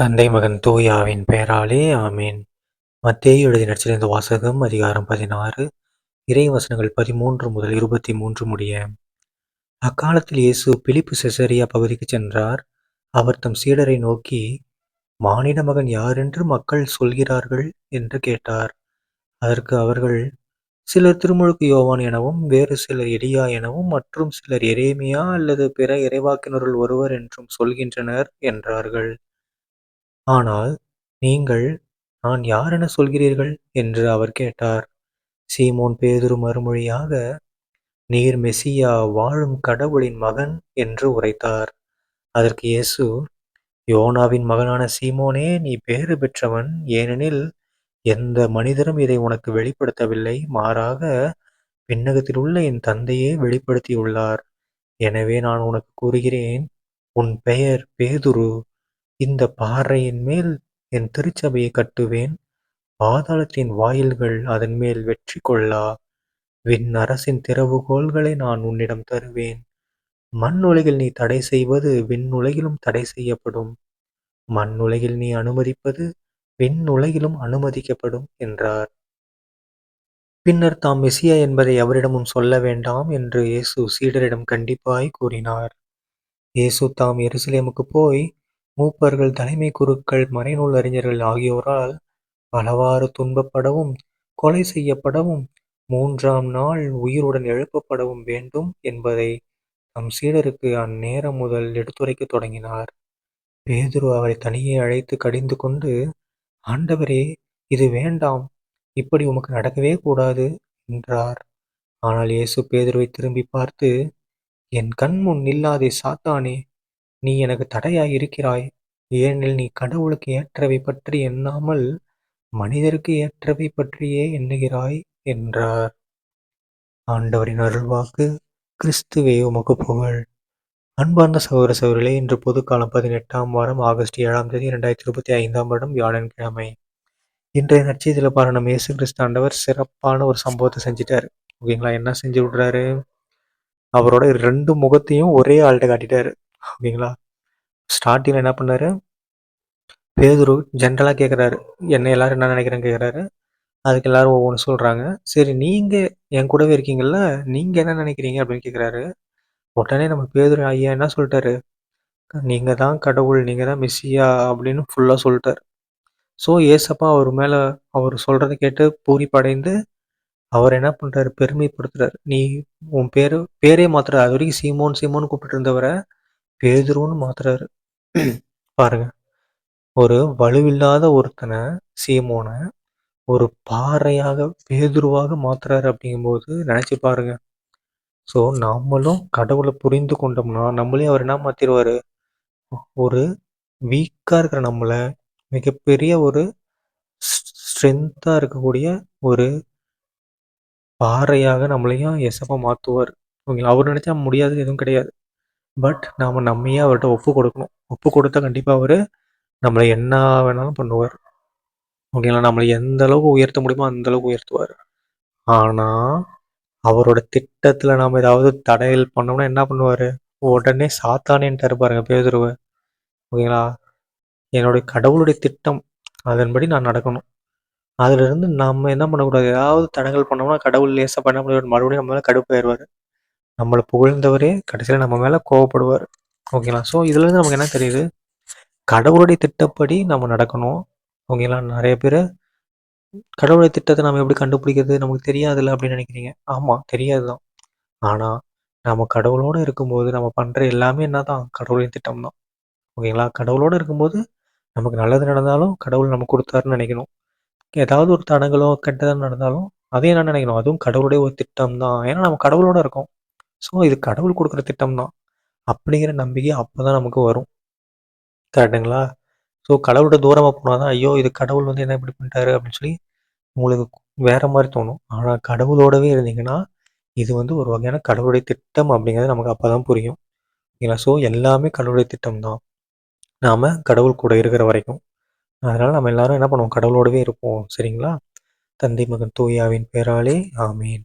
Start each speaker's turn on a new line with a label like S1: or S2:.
S1: தந்தை மகன் தூயாவின் பெயராலே ஆமீன். மத்தேயு எழுதி நடிச்சிருந்த வாசகம் அதிகாரம் பதினாறு இறை வசனங்கள் பதிமூன்று முதல் இருபத்தி மூன்று முடிய. அக்காலத்தில் இயேசு பிலிப்பு செசரியா பகுதிக்கு சென்றார். அவர் தம் சீடரை நோக்கி மானிட மகன் யாரென்று மக்கள் சொல்கிறார்கள்? என்று கேட்டார். அதற்கு அவர்கள் சிலர் திருமுழுக்கு யோவான் எனவும் வேறு சிலர் எலியா எனவும் மற்றும் சிலர் எரேமியா அல்லது பிற இறைவாக்கினருள் ஒருவர் என்றும் சொல்கின்றனர் என்றார்கள். ஆனால் நீங்கள் நான் யாரென சொல்கிறீர்கள்? என்று அவர் கேட்டார். சீமோன் பேதுரு மறுமொழியாக நீர் மெசியா வாழும் கடவுளின் மகன் என்று உரைத்தார். அதற்கு இயேசு யோனாவின் மகனான சீமோனே நீ பேறு பெற்றவன். ஏனெனில் எந்த மனிதரும் இதை உனக்கு வெளிப்படுத்தவில்லை. மாறாக விண்ணகத்தில் உள்ள என் தந்தையே வெளிப்படுத்தியுள்ளார். எனவே நான் உனக்கு கூறுகிறேன் உன் பெயர் பேதுரு. இந்த பாறையின் மேல் என் திருச்சபையை கட்டுவேன். பாதாளத்தின் வாயில்கள் அதன் மேல் வெற்றி கொள்ளா. விண் அரசின் திறவுகோள்களை நான் உன்னிடம் தருவேன். மண் உலகில் நீ தடை செய்வது விண்ணுலகிலும் தடை செய்யப்படும். மண் உலகில் நீ அனுமதிப்பது விண்ணுலகிலும் அனுமதிக்கப்படும் என்றார். பின்னர் தாம் மெசியா என்பதை எவரிடமும் சொல்ல வேண்டாம் என்று இயேசு சீடரிடம் கண்டிப்பாய் கூறினார். இயேசு தாம் எருசலேமுக்கு போய் மூப்பர்கள் தலைமை குருக்கள் மறைநூல் அறிஞர்கள் ஆகியோரால் பலவாறு துன்பப்படவும் கொலை செய்யப்படவும் மூன்றாம் நாள் உயிருடன் எழுப்பப்படவும் வேண்டும் என்பதை தம் சீடருக்கு அந்நேரம் முதல் எடுத்துரைக்கத் தொடங்கினார். பேதுரு அவரை தனியே அழைத்து கடிந்து கொண்டு ஆண்டவரே இது வேண்டாம். இப்படி உமக்கு நடக்கவே கூடாது என்றார். ஆனால் இயேசு பேதுருவை திரும்பி பார்த்து என் கண் முன் நில்லாதே சாத்தானே நீ எனக்கு தடையாய் இருக்கிறாய் ஏனெனில் நீ கடவுளுக்கு ஏற்றவை பற்றி எண்ணாமல் மனிதருக்கு ஏற்றவை பற்றியே எண்ணுகிறாய் என்றார். ஆண்டவரின் அருள்வாக்கு கிறிஸ்துவே உமக்கு புகழ். அன்பார்ந்த சகோதர சகோதரிகளே இன்று பொதுக்காலம் பதினெட்டாம் வாரம் ஆகஸ்ட் ஏழாம் தேதி இரண்டாயிரத்தி இருபத்தி ஐந்தாம் வருடம் வியாழன்கிழமை இன்றைய நற்செய்தியில் பாருங்க நம்ம இயேசு கிறிஸ்து ஆண்டவர் சிறப்பான ஒரு சம்பவத்தை செஞ்சிட்டாரு. ஓகேங்களா? என்ன செஞ்சு விட்றாரு அவரோட ரெண்டு முகத்தையும் ஒரே ஆள்கிட்ட காட்டிட்டாரு. அப்படிங்களா ஸ்டார்டிங்கில் என்ன பண்ணாரு? பேதுரு ஜென்ரலாக கேட்குறாரு என்ன எல்லாரும் என்ன நினைக்கிறேன்னு கேட்குறாரு அதுக்கு எல்லாரும் ஒவ்வொன்று சொல்கிறாங்க சரி நீங்கள் என் கூடவே இருக்கீங்கல்ல நீங்கள் என்ன நினைக்கிறீங்க அப்படின்னு கேட்குறாரு உடனே நம்ம பேதுரு ஐயா என்ன சொல்லிட்டாரு? நீங்கள் தான் கடவுள் நீங்கள் தான் மிஸ்ஸியா அப்படின்னு ஃபுல்லாக சொல்லிட்டார். ஸோ ஏசப்பா அவர் மேலே அவர் சொல்கிறத கேட்டு பூரிப்படைந்து அவர் என்ன பண்ணுறாரு பெருமைப்படுத்துறாரு. நீ உன் பேர் பேரே மாத்துறாரு அது வரைக்கும் சீமோன் சீமோன்னு கூப்பிட்டு இருந்தவரை பேதுருன்னு மாத்துறாரு. பாருங்க. ஒரு வலுவில்லாத ஒருத்தனை சீமோனை ஒரு பாறையாக பேதுருவாக மாத்துறாரு அப்படிங்கும்போது நினைச்சு பாருங்க. ஸோ நம்மளும் கடவுளை புரிந்து கொண்டோம்னா நம்மளையும் அவர் என்ன மாத்திடுவார் ஒரு வீக்காக இருக்கிற நம்மளை மிகப்பெரிய ஒரு ஸ்ட்ரென்த்தாக இருக்கக்கூடிய ஒரு பாறையாக நம்மளையும் எசப்பா மாற்றுவார் ஓகேங்களா? அவர் நினச்சா முடியாது எதுவும் கிடையாது. பட் நாம் நம்மையே அவர்கிட்ட ஒப்பு கொடுக்கணும். ஒப்பு கொடுத்தா கண்டிப்பாக அவர் நம்மளை என்ன வேணாலும் பண்ணுவார். ஓகேங்களா நம்மளை எந்த அளவுக்கு உயர்த்த முடியுமோ அந்த அளவுக்கு உயர்த்துவார். ஆனால் அவரோட திட்டத்தில் நாம் ஏதாவது தடையல் பண்ணோம்னா என்ன பண்ணுவார்? உடனே சாத்தானேன்ட்டாரு பாருங்க பேதுருவ. ஓகேங்களா என்னுடைய கடவுளுடைய திட்டம் அதன்படி நான் நடக்கணும். அதுலேருந்து நம்ம என்ன பண்ணக்கூடாது? ஏதாவது தடங்கள் பண்ணோம்னா கடவுள் லேசாக பண்ண முடியாது. மறுபடியும் நம்ம மேலே கடுப்பாயிருவார். நம்மளை புகழ்ந்தவரே கடைசியில் நம்ம மேலே கோவப்படுவார். ஓகேங்களா ஸோ இதுலேருந்து நமக்கு என்ன தெரியுது? கடவுளுடைய திட்டப்படி நம்ம நடக்கணும். ஓகேங்களா நிறைய பேர் கடவுளுடைய திட்டத்தை நம்ம எப்படி கண்டுபிடிக்கிறது நமக்கு தெரியாதுல்ல அப்படின்னு நினைக்கிறீங்க. ஆமாம் தெரியாது தான் ஆனால் நம்ம கடவுளோடு இருக்கும்போது நம்ம பண்ணுற எல்லாமே என்ன தான் கடவுளின் திட்டம் தான் ஓகேங்களா கடவுளோடு இருக்கும்போது நமக்கு நல்லது நடந்தாலும் கடவுள் நமக்கு கொடுத்தாருன்னு நினைக்கணும். ஏதாவது ஒரு தடங்களோ கெட்டதாக நடந்தாலும் அதையும் என்ன நினைக்கணும்? அதுவும் கடவுளுடைய ஒரு திட்டம் தான் ஏன்னா நம்ம கடவுளோட இருக்கோம். ஸோ இது கடவுள் கொடுக்குற திட்டம் தான் அப்படிங்கிற நம்பிக்கை அப்போ தான் நமக்கு வரும். கரெக்டுங்களா ஸோ கடவுளோட தூரமாக போனால் தான் ஐயோ இது கடவுள் வந்து என்ன இப்படி பண்ணிட்டாரு? அப்படின்னு சொல்லி உங்களுக்கு வேற மாதிரி தோணும். ஆனால் கடவுளோடவே இருந்தீங்கன்னா இது வந்து ஒரு வகையான கடவுளுடைய திட்டம் அப்படிங்கிறது நமக்கு அப்போ தான் புரியும். ஓகேங்களா ஸோ எல்லாமே கடவுளுடைய திட்டம் தான் நாம் கடவுள் கூட இருக்கிற வரைக்கும். அதனால் நம்ம எல்லாரும் என்ன பண்ணுவோம்? கடவுளோடவே இருப்போம். சரிங்களா? தந்தை மகன் தூயாவின் பேராலே ஆமீன்.